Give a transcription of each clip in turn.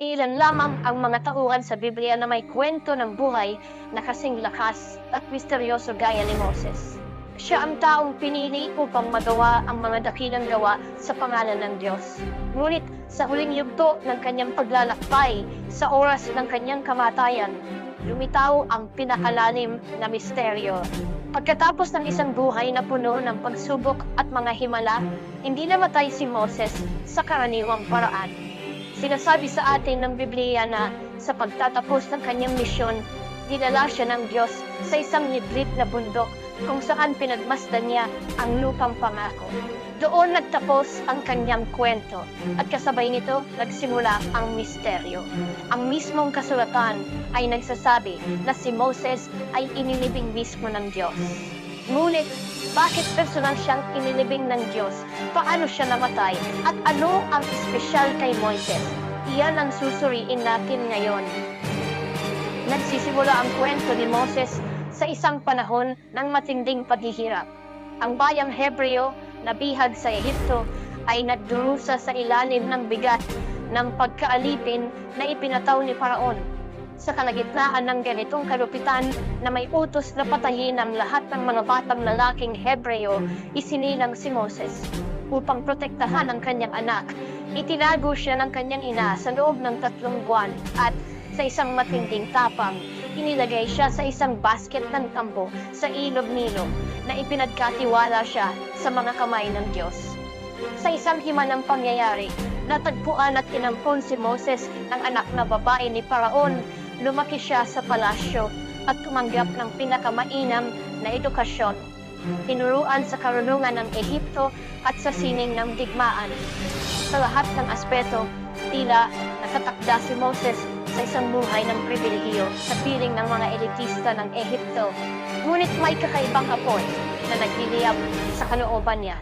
Ilan lamang ang mga tauhan sa Biblia na may kwento ng buhay na kasing lakas at misteryoso gaya ni Moses. Siya ang taong pinili upang magawa ang mga dakilang gawa sa pangalan ng Diyos. Ngunit sa huling yugto ng kanyang paglalakbay sa oras ng kanyang kamatayan, lumitaw ang pinakalalim na misteryo. Pagkatapos ng isang buhay na puno ng pagsubok at mga himala, hindi namatay si Moses sa karaniwang paraan. Sinasabi sa atin ng Biblia na sa pagtatapos ng kanyang misyon, dinala siya ng Diyos sa isang niblit na bundok kung saan pinagmasdan niya ang lupang pangako. Doon nagtapos ang kanyang kwento at kasabay nito nagsimula ang misteryo. Ang mismong kasulatan ay nagsasabi na si Moses ay inilibing mismo ng Diyos. Ngunit, bakit personal siyang inilibing ng Diyos? Paano siya namatay? At ano ang espesyal kay Moises? Iyan ang susuriin natin ngayon. Nagsisimula ang kwento ni Moses sa isang panahon ng matinding paghihirap. Ang bayang Hebreo na bihag sa Ehipto ay nagdurusa sa ilalim ng bigat ng pagkaalipin na ipinataw ni Paraon. Sa kalagitnaan ng ganitong kalupitan na may utos na patayin ang lahat ng mga batang lalaking Hebreo, isinilang si Moses upang protektahan ang kanyang anak. Itinago siya ng kanyang ina sa loob ng tatlong buwan at sa isang matinding tapang, inilagay siya sa isang basket ng tambo sa ilog Nilo na ipinagkatiwala siya sa mga kamay ng Diyos. Sa isang himanang pangyayari, natagpuan at inampon si Moses ng anak na babae ni Paraon. Lumaki siya sa palasyo at tumanggap ng pinakamainam na edukasyon. Tinuruan sa karunungan ng Ehipto at sa sining ng digmaan. Sa lahat ng aspeto, tila nakatakda si Moses sa isang buhay ng pribilehiyo sa piling ng mga elitista ng Ehipto. Ngunit may kakaibang apoy na nagliliyab sa kalooban niya.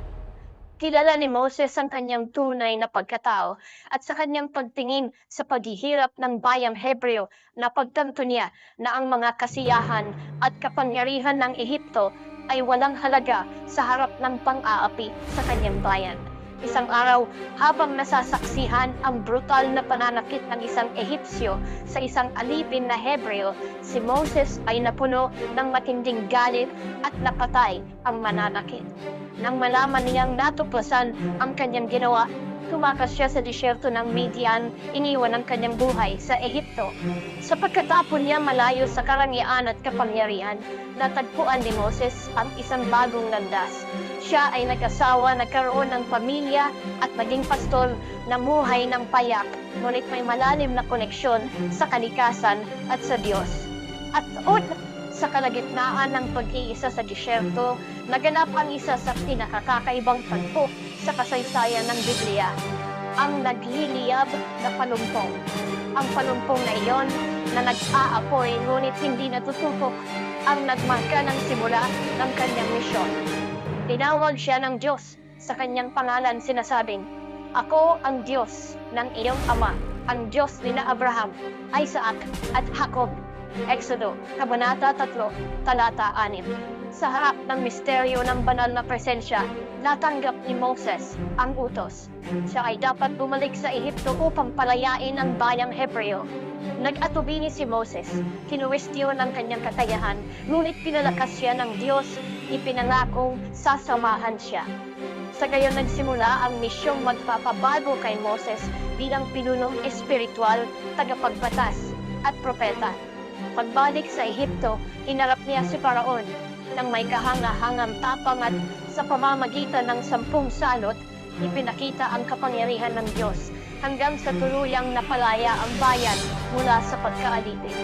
Kilala ni Moses ang kanyang tunay na pagkatao at sa kanyang pagtingin sa paghihirap ng bayang Hebreo na pagtanto niya na ang mga kasiyahan at kapangyarihan ng Ehipto ay walang halaga sa harap ng pang-aapi sa kanyang bayan. Isang araw, habang nasasaksihan ang brutal na pananakit ng isang Ehipsyo sa isang alipin na Hebreo, si Moses ay napuno ng matinding galit at napatay ang mananakit. Nang malaman niyang natuklasan ang kanyang ginawa, tumakas siya sa disyerto ng Midian, iniwan ang kanyang buhay sa Ehipto. Sa pagkatapon niya malayo sa karangyaan at kapangyarihan, natagpuan ni Moses ang isang bagong landas. Siya ay nag-asawa, nagkaroon ng pamilya at naging pastor na muhay ng payak, ngunit may malalim na koneksyon sa kalikasan at sa Diyos. At doon, sa kalagitnaan ng pag-iisa sa disyerto, naganap ang isa sa pinakakakaibang tagpo sa kasaysayan ng Biblia, ang nagliliyab na panumpong. Ang panumpong na iyon na nag-aapoy ngunit hindi natututok ang nagmarka ng simula ng kanyang misyon. Tinawag siya ng Diyos sa kanyang pangalan sinasabing, Ako ang Diyos ng iyong ama, ang Diyos ni na Abraham, Isaac at Jacob. Exodo, Kabanata 3, Talata 6. Sa harap ng misteryo ng banal na presensya, natanggap ni Moses ang utos. Siya ay dapat bumalik sa Ehipto upang palayain ang bayang Hebreo. Nag-atubili si Moses, kinuwestiyon ang kanyang kakayahan, ngunit pinalakas siya ng Diyos, ipinangakong sasamahan siya. Sa gayon nagsimula ang misyong magpapabago kay Moses bilang pinunong espiritual, tagapagbatas at propeta. Pagbalik sa Ehipto, hinarap niya si Paraon nang may kahanga-hangang tapang at sa pamamagitan ng sampung salot, ipinakita ang kapangyarihan ng Diyos hanggang sa tuluyang napalaya ang bayan mula sa pagkaalipin.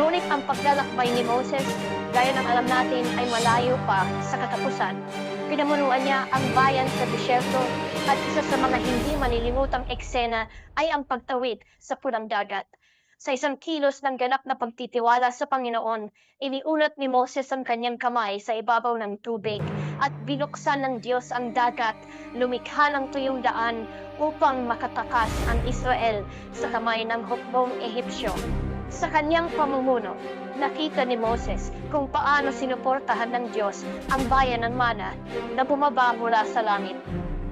Ngunit ang paglalakbay ni Moses, gaya ng alam natin ay malayo pa sa katapusan. Pinamunuan niya ang bayan sa disyerto at isa sa mga hindi malilimutang eksena ay ang pagtawid sa pulang dagat. Sa isang kilos ng ganap na pagtitiwala sa Panginoon, iniunat ni Moses ang kanyang kamay sa ibabaw ng tubig at binuksan ng Diyos ang dagat, lumikha ng tuyong daan upang makatakas ang Israel sa kamay ng hukbong Ehipsyo. Sa kanyang pamumuno, nakita ni Moses kung paano sinuportahan ng Diyos ang bayan ng mana na bumaba mula sa langit.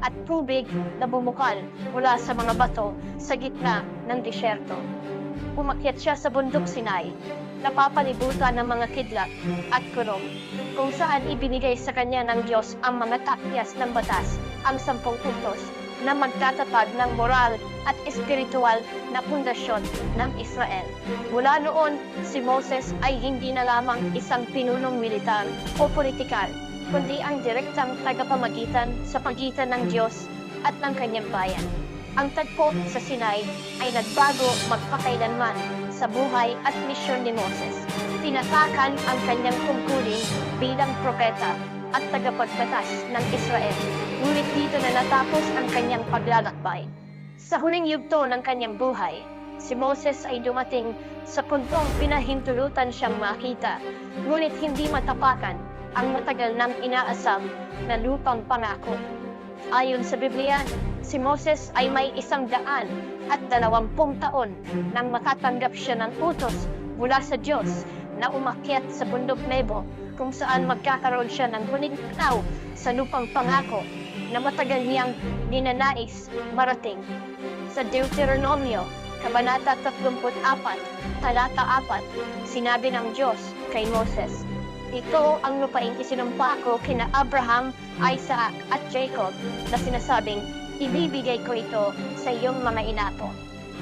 at tubig na bumukal mula sa mga bato sa gitna ng disyerto. Umakyat siya sa bundok Sinai, napapalibutan ng mga kidlat at kurong, kung saan ibinigay sa kanya ng Diyos ang mga takyas ng batas, ang sampung puntos, na magtatatag ng moral at espiritual na pundasyon ng Israel. Mula noon, si Moses ay hindi na lamang isang pinunong militar o politikal, kundi ang direktang tagapamagitan sa pagitan ng Diyos at ng kanyang bayan. Ang tagpo sa Sinai ay nagbago magpakailanman sa buhay at misyon ni Moses. Tinatakan ang kanyang tungkulin bilang propeta at tagapagbatas ng Israel. Ngunit dito na natapos ang kanyang paglalakbay. Sa huling yugto ng kanyang buhay, si Moses ay dumating sa puntong pinahintulutan siyang makita, ngunit hindi matapakan ang matagal nang inaasam na lupang pangako. Ayon sa Biblia, si Moses ay may isang daan at dalawampung taon nang makatanggap siya ng utos mula sa Diyos na umakyat sa bundok Nebo kung saan magkakaroon siya ng huling tao sa lupang pangako na matagal niyang ninanais marating. Sa Deuteronomio, Kabanata 34, Talata 4, sinabi ng Diyos kay Moses, Ito ang lupaing isinumpa ko kina Abraham, Isaac at Jacob na sinasabing, ibibigay ko ito sa iyong mga inapo.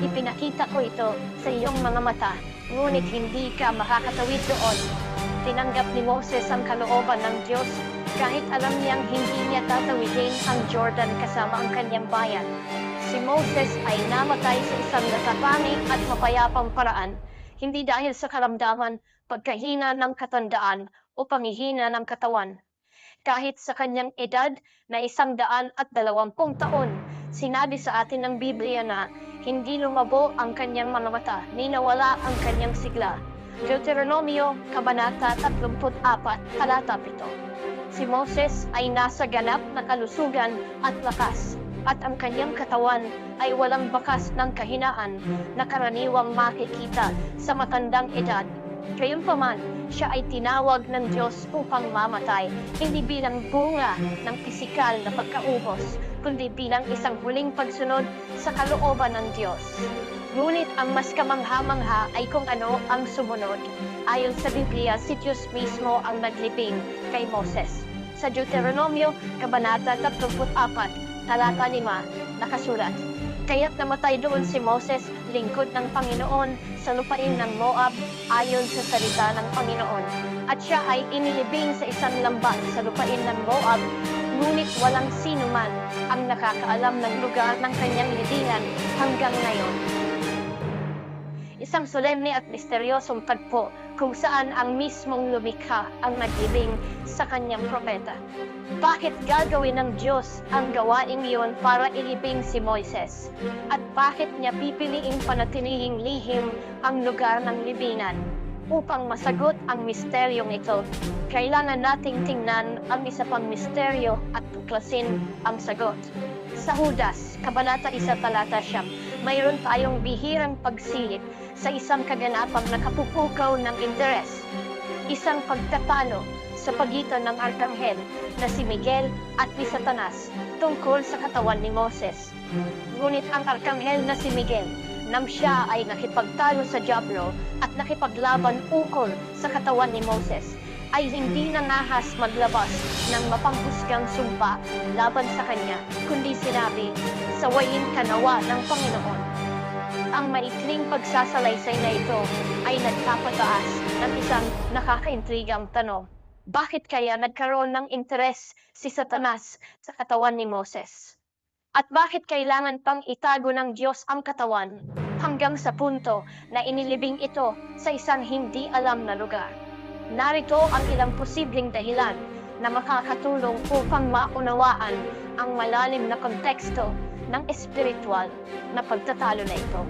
Ipinakita ko ito sa iyong mga mata, ngunit hindi ka makakatawid doon. Tinanggap ni Moses ang kalooban ng Diyos kahit alam niyang hindi niya tatawidin ang Jordan kasama ang kanyang bayan. Si Moses ay namatay sa isang natatanging at mapayapang paraan, hindi dahil sa karamdaman, pagkahina ng katandaan o pangihina ng katawan. Kahit sa kanyang edad na isang daan at dalawampung taon, sinabi sa atin ng Biblia na hindi lumabo ang kanyang mga mata, ni nawala ang kanyang sigla. Deuteronomio, Kabanata 34, Talata 7. Si Moses ay nasa ganap na kalusugan at lakas, at ang kanyang katawan ay walang bakas ng kahinaan na karaniwang makikita sa matandang edad. Gayunpaman, siya ay tinawag ng Diyos upang mamatay, hindi bilang bunga ng pisikal na pagkaubos, kundi bilang isang huling pagsunod sa kalooban ng Diyos. Ngunit ang mas kamangha-mangha ay kung ano ang sumunod. Ayon sa Biblia, si Diyos mismo ang naglibing kay Moses. Sa Deuteronomio, Kabanata 34, Talata 5, nakasulat, Kaya't namatay doon si Moses, lingkod ng Panginoon, sa lupain ng Moab, ayon sa salita ng Panginoon. At siya ay inilibing sa isang lambat sa lupain ng Moab, ngunit walang sino man ang nakakaalam ng lugar ng kanyang libingan hanggang ngayon. Isang solemne at misteryosong tagpo kung saan ang mismong lumikha ang naglibing sa kanyang propeta. Bakit gagawin ng Diyos ang gawaing iyon para ilibing si Moises? At bakit niya pipiliing panatilihing lihim ang lugar ng libingan? Upang masagot ang misteryong ito, kailangan nating tingnan ang isa pang misteryo at tuklasin ang sagot. Sa Hudas, Kabanata 1 Talata Siyam, mayroon tayong bihirang pagsilip sa isang kaganapang nakapupukaw ng interes. Isang pagtatalo sa pagitan ng arkanghel na si Miguel at ni Satanas tungkol sa katawan ni Moses. Ngunit ang arkanghel na si Miguel nang siya ay nakipagtalo sa Diablo at nakipaglaban ukol sa katawan ni Moses, ay hindi nangahas maglabas ng mapanghusgang sumpa laban sa kanya, kundi sinabi, sawayin kanawa ng Panginoon. Ang maikling pagsasalaysay na ito ay nagpapataas ng isang nakakaintrigang tanong. Bakit kaya nagkaroon ng interes si Satanas sa katawan ni Moses? At bakit kailangan pang itago ng Diyos ang katawan hanggang sa punto na inilibing ito sa isang hindi alam na lugar? Narito ang ilang posibleng dahilan na makakatulong upang maunawaan ang malalim na konteksto ng espiritual na pagtatalo na ito.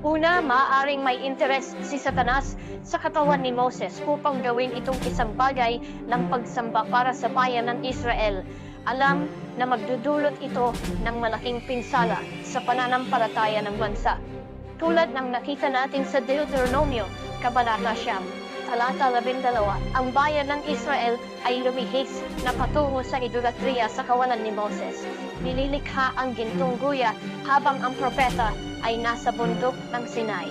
Una, maaaring may interes si Satanas sa katawan ni Moses upang gawin itong isang bagay ng pagsamba para sa bayan ng Israel. Alam na magdudulot ito ng malaking pinsala sa pananampalataya ng bansa. Tulad ng nakita natin sa Deuteronomio, Kabanata Siyam, talata 12, ang bayan ng Israel ay lumihis na patungo sa idolatriya sa kawalan ni Moses. Nililikha ang gintong guya habang ang propeta ay nasa bundok ng Sinai.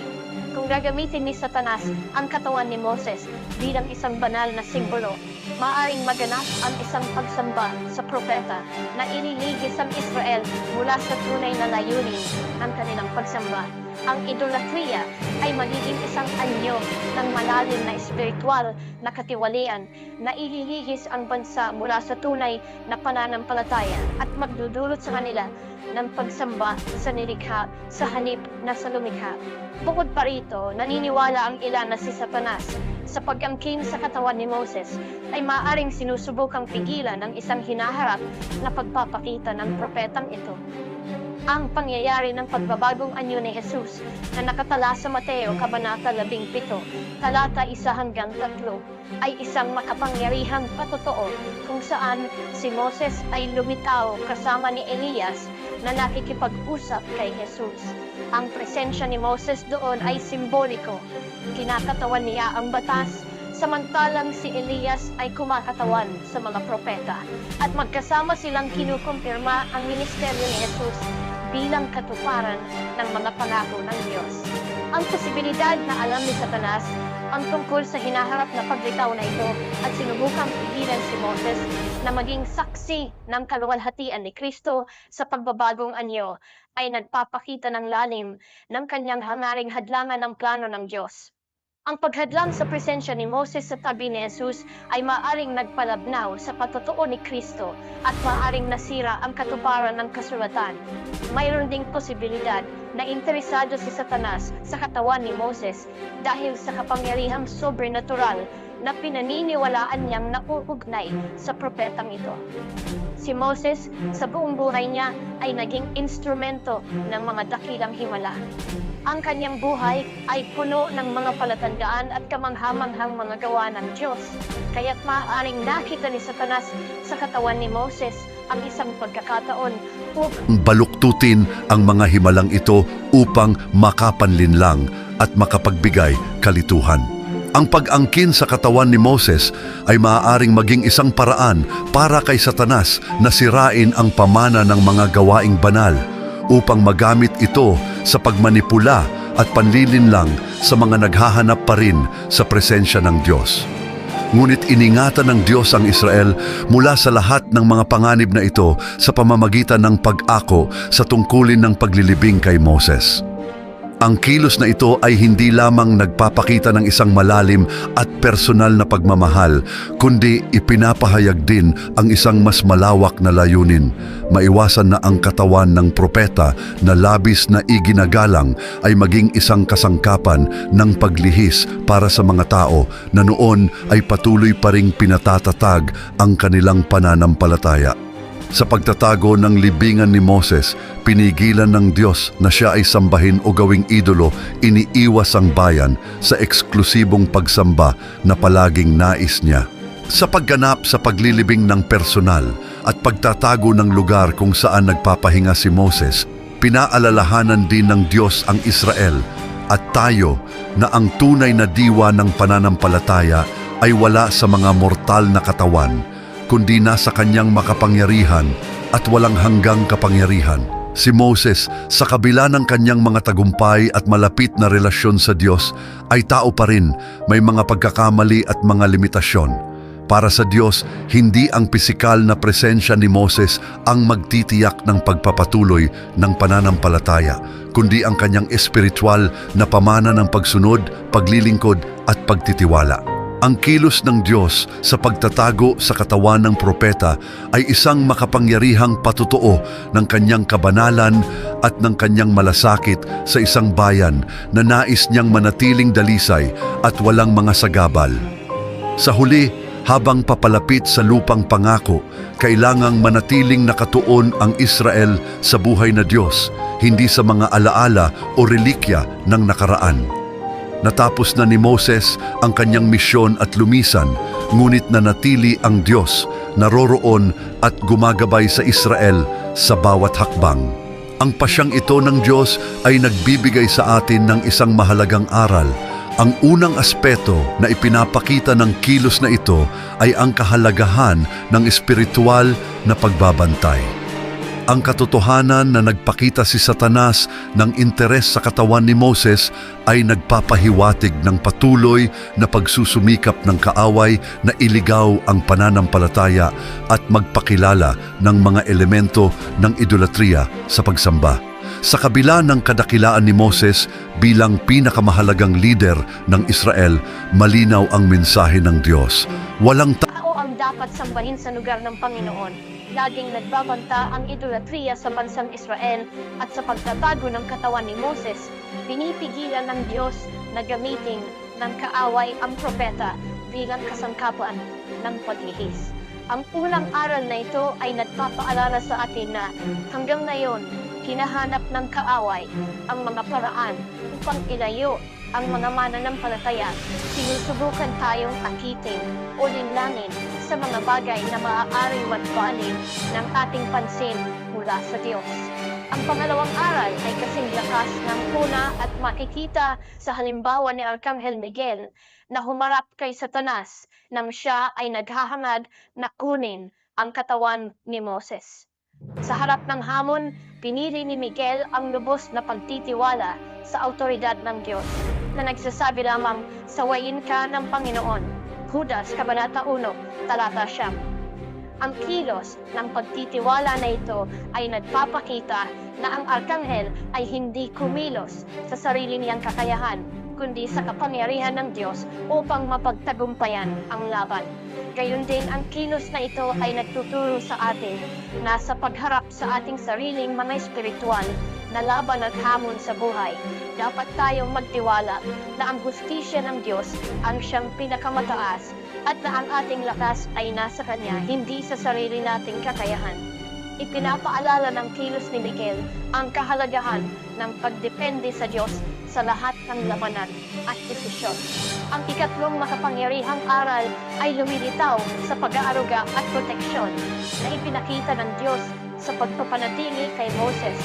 Kung gagamitin ni Satanas ang katawan ni Moses bilang isang banal na simbolo, maaring maganap ang isang pagsamba sa propeta na ililigis ang Israel mula sa tunay na layunin ng kanilang pagsamba. Ang idolatriya ay magiging isang anyo ng malalim na espiritual na katiwalian na ililihis ang bansa mula sa tunay na pananampalataya at magdudulot sa kanila ng pagsamba sa nilikha sa hanip na sa lumikha. Bukod pa rito, naniniwala ang ilan na si Satanas sa pag-angkin sa katawan ni Moses ay maaaring sinusubukang pigilan ng isang hinaharap na pagpapakita ng propetang ito. Ang pangyayari ng pagbabagong anyo ni Jesus na nakatala sa Mateo Kabanata 17, talata 1 hanggang 3, ay isang makapangyarihang patotoo kung saan si Moses ay lumitaw kasama ni Elias na nakikipag-usap kay Jesus. Ang presensya ni Moses doon ay simboliko. Kinakatawan niya ang batas, samantalang si Elias ay kumakatawan sa mga propeta. At magkasama silang kinukumpirma ang ministeryo ni Jesus bilang katuparan ng mga pangako ng Diyos. Ang posibilidad na alam ni Satanas ang tungkol sa hinaharap na paglitaw na ito at sinubukang pigilan si Moses na maging saksi ng kaluwalhatian ni Kristo sa pagbabagong anyo ay nagpapakita ng lalim ng kanyang hangaring hadlangan ng plano ng Diyos. Ang paghadlang sa presensya ni Moses sa tabi ni Jesus ay maaring nagpalabnaw sa patotoo ni Kristo at maaring nasira ang katuparan ng kasulatan. Mayroon ding posibilidad na interesado si Satanas sa katawan ni Moses dahil sa kapangyarihang sobrenatural na pinaniniwalaan niyang nauugnay sa propetang ito. Si Moses, sa buong buhay niya, ay naging instrumento ng mga dakilang himala. Ang kanyang buhay ay puno ng mga palatandaan at kamanghamanghang mga gawa ng Diyos. Kaya't maaaring nakita ni Satanas sa katawan ni Moses ang isang pagkakataon upang baluktutin ang mga himalang ito upang makapanlinlang at makapagbigay kalituhan. Ang pag-angkin sa katawan ni Moses ay maaaring maging isang paraan para kay Satanas na sirain ang pamana ng mga gawaing banal upang magamit ito sa pagmanipula at panlilinlang sa mga naghahanap pa rin sa presensya ng Diyos. Ngunit iningatan ng Diyos ang Israel mula sa lahat ng mga panganib na ito sa pamamagitan ng pag-ako sa tungkulin ng paglilibing kay Moses. Ang kilos na ito ay hindi lamang nagpapakita ng isang malalim at personal na pagmamahal, kundi ipinapahayag din ang isang mas malawak na layunin. Maiwasan na ang katawan ng propeta na labis na iginagalang ay maging isang kasangkapan ng paglihis para sa mga tao na noon ay patuloy pa ring pinatatatag ang kanilang pananampalataya. Sa pagtatago ng libingan ni Moses, pinigilan ng Diyos na siya ay sambahin o gawing idolo, iniiwas ang bayan sa eksklusibong pagsamba na palaging nais niya. Sa pagganap sa paglilibing ng personal at pagtatago ng lugar kung saan nagpapahinga si Moses, pinaalalahanan din ng Diyos ang Israel at tayo na ang tunay na diwa ng pananampalataya ay wala sa mga mortal na katawan, kundi nasa kanyang makapangyarihan at walang hanggang kapangyarihan. Si Moses, sa kabila ng kanyang mga tagumpay at malapit na relasyon sa Diyos, ay tao pa rin, may mga pagkakamali at mga limitasyon. Para sa Diyos, hindi ang pisikal na presensya ni Moses ang magtitiyak ng pagpapatuloy ng pananampalataya, kundi ang kanyang espiritual na pamana ng pagsunod, paglilingkod at pagtitiwala. Ang kilos ng Diyos sa pagtatago sa katawan ng propeta ay isang makapangyarihang patutuo ng kanyang kabanalan at ng kanyang malasakit sa isang bayan na nais niyang manatiling dalisay at walang mga sagabal. Sa huli, habang papalapit sa lupang pangako, kailangang manatiling nakatuon ang Israel sa buhay na Diyos, hindi sa mga alaala o relikya ng nakaraan. Natapos na ni Moses ang kanyang misyon at lumisan, ngunit nanatili ang Diyos, naroroon at gumagabay sa Israel sa bawat hakbang. Ang pasyang ito ng Diyos ay nagbibigay sa atin ng isang mahalagang aral. Ang unang aspeto na ipinapakita ng kilos na ito ay ang kahalagahan ng espiritual na pagbabantay. Ang katotohanan na nagpakita si Satanas ng interes sa katawan ni Moses ay nagpapahiwatig ng patuloy na pagsusumikap ng kaaway na iligaw ang pananampalataya at magpakilala ng mga elemento ng idolatriya sa pagsamba. Sa kabila ng kadakilaan ni Moses bilang pinakamahalagang leader ng Israel, malinaw ang mensahe ng Diyos. Walang Tao ang dapat sambahin sa lugar ng Panginoon. Laging nagbabanta ang idolatriya sa bansang Israel at sa pagtatago ng katawan ni Moses, pinipigilan ng Diyos na gamitin ng kaaway ang propeta bilang kasangkapan ng paglihis. Ang unang aral na ito ay nagpapaalala sa atin na hanggang ngayon, hinahanap ng kaaway ang mga paraan upang ilayo ang mga mananampalataya. Sinusubukan tayong akitin o linlangin sa mga bagay na maaaring magpalim ng ating pansin mula sa Diyos. Ang pangalawang aral ay kasing lakas ng una at makikita sa halimbawa ni Arkanghel Miguel na humarap kay Satanas nang siya ay naghahangad na kunin ang katawan ni Moses. Sa harap ng hamon, pinili ni Miguel ang lubos na pagtitiwala sa autoridad ng Diyos na nagsasabi lamang, sawayin ka ng Panginoon. Judas, Kabanata 1, Talata Siyam. Ang kilos ng pagtitiwala na ito ay nagpapakita na ang arkanghel ay hindi kumilos sa sarili niyang kakayahan, kundi sa kapangyarihan ng Diyos upang mapagtagumpayan ang laban. Gayon din ang kilos na ito ay nagtuturo sa atin na sa pagharap sa ating sariling mga espiritual na laban at hamon sa buhay, dapat tayong magtiwala na ang hustisya ng Diyos ang siyang pinakamataas at na ang ating lakas ay nasa Kanya, hindi sa sarili nating kakayahan. Ipinapaalala ng kilos ni Miguel ang kahalagahan ng pagdepende sa Diyos sa lahat ng labanan at desisyon. Ang ikatlong makapangyarihang aral ay lumilitaw sa pag-aaruga at proteksyon na ipinakita ng Diyos sa pagpapanatili kay Moses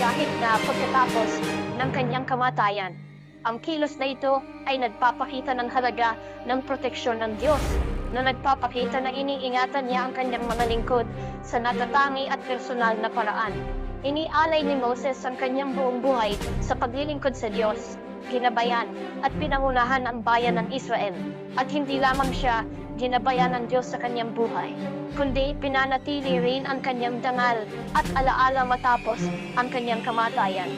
kahit na pagkatapos ng kanyang kamatayan. Ang kilos na ito ay nagpapakita ng halaga ng proteksyon ng Diyos na nagpapakita na iniingatan niya ang kanyang mga lingkod sa natatangi at personal na paraan. Inialay ni Moses ang kanyang buong buhay sa paglilingkod sa Diyos, ginabayan at pinangunahan ang bayan ng Israel. At hindi lamang siya ginabayan ng Diyos sa kanyang buhay, kundi pinanatili rin ang kanyang dangal at alaala matapos ang kanyang kamatayan.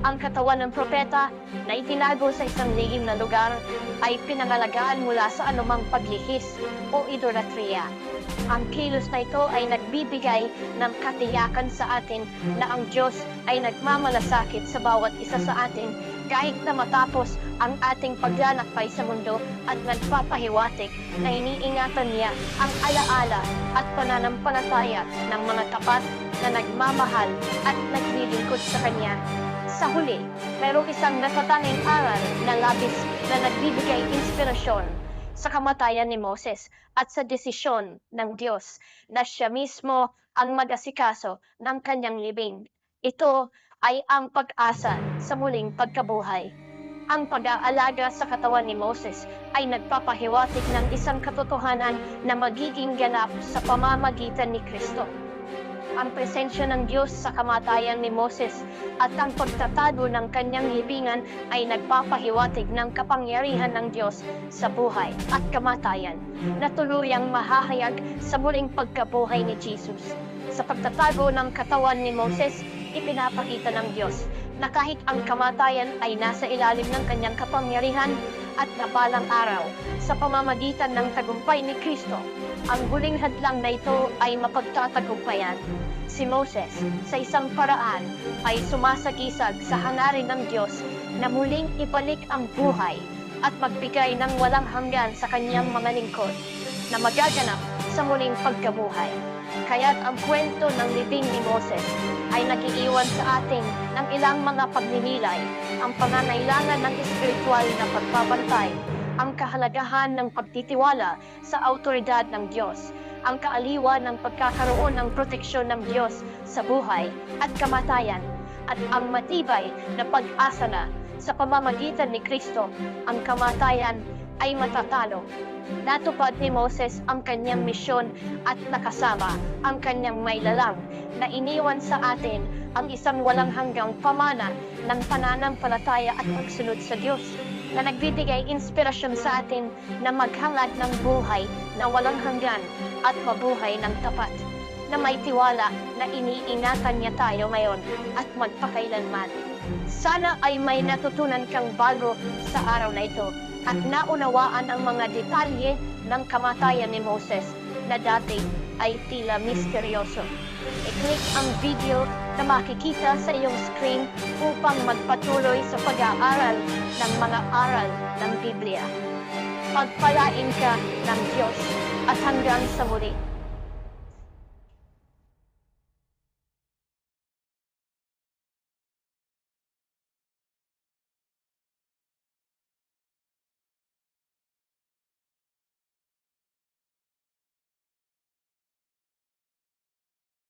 Ang katawan ng propeta na itinago sa isang lihim na lugar ay pinangalagaan mula sa anumang paglihis o idolatria. Ang kilos na ito ay nagbibigay ng katiyakan sa atin na ang Diyos ay nagmamalasakit sa bawat isa sa atin kahit na matapos ang ating paglalakbay sa mundo at nagpapahiwatig na iniingatan niya ang alaala at pananampalataya ng mga tapat na nagmamahal at naglilingkod sa Kanya. Sa huli, mayroong isang natatanging aral na labis na nagbibigay inspirasyon sa kamatayan ni Moses at sa desisyon ng Diyos na siya mismo ang mag-asikaso ng kanyang libing. Ito ay ang pag-asa sa muling pagkabuhay. Ang pag-aalaga sa katawan ni Moses ay nagpapahiwatig ng isang katotohanan na magiging ganap sa pamamagitan ni Kristo ang presensya ng Diyos sa kamatayan ni Moses at ang pagtatago ng kanyang libingan ay nagpapahiwatig ng kapangyarihan ng Diyos sa buhay at kamatayan na tuluyang mahahayag sa muling pagkabuhay ni Jesus. Sa pagtatago ng katawan ni Moses, ipinapakita ng Diyos na kahit ang kamatayan ay nasa ilalim ng kanyang kapangyarihan at nabalang araw sa pamamagitan ng tagumpay ni Kristo, ang huling hadlang na ito ay mapagtatagumpayan. Si Moses, sa isang paraan, ay sumasagisag sa hangarin ng Diyos na muling ibalik ang buhay at magbigay ng walang hanggan sa kanyang mga lingkod na magaganap sa muling pagkabuhay. Kaya't ang kwento ng libing ni Moses ay nagiiwan sa atin ng ilang mga pagninilay, ang pangangailangan ng espiritual na pagbabantay, ang kahalagahan ng pagtitiwala sa autoridad ng Diyos, ang kaaliwa ng pagkakaroon ng proteksyon ng Diyos sa buhay at kamatayan, at ang matibay na pag-asa na sa pamamagitan ni Kristo, ang kamatayan ay matatalo. Natupad ni Moses ang kanyang misyon at nakasama ang kanyang may lalang na iniwan sa atin ang isang walang hanggang pamana ng pananampalataya at pagsunod sa Diyos na nagbibigay inspirasyon sa atin na maghangad ng buhay na walang hanggan at mabuhay ng tapat na may tiwala na iniingatan niya tayo ngayon at magpakailanman. Sana ay may natutunan kang bago sa araw na ito at naunawaan ang mga detalye ng kamatayan ni Moses na dati ay tila misteryoso. I-click ang video na makikita sa iyong screen upang magpatuloy sa pag-aaral ng mga aral ng Biblia. Pagpalain ka ng Diyos at hanggang sa muli.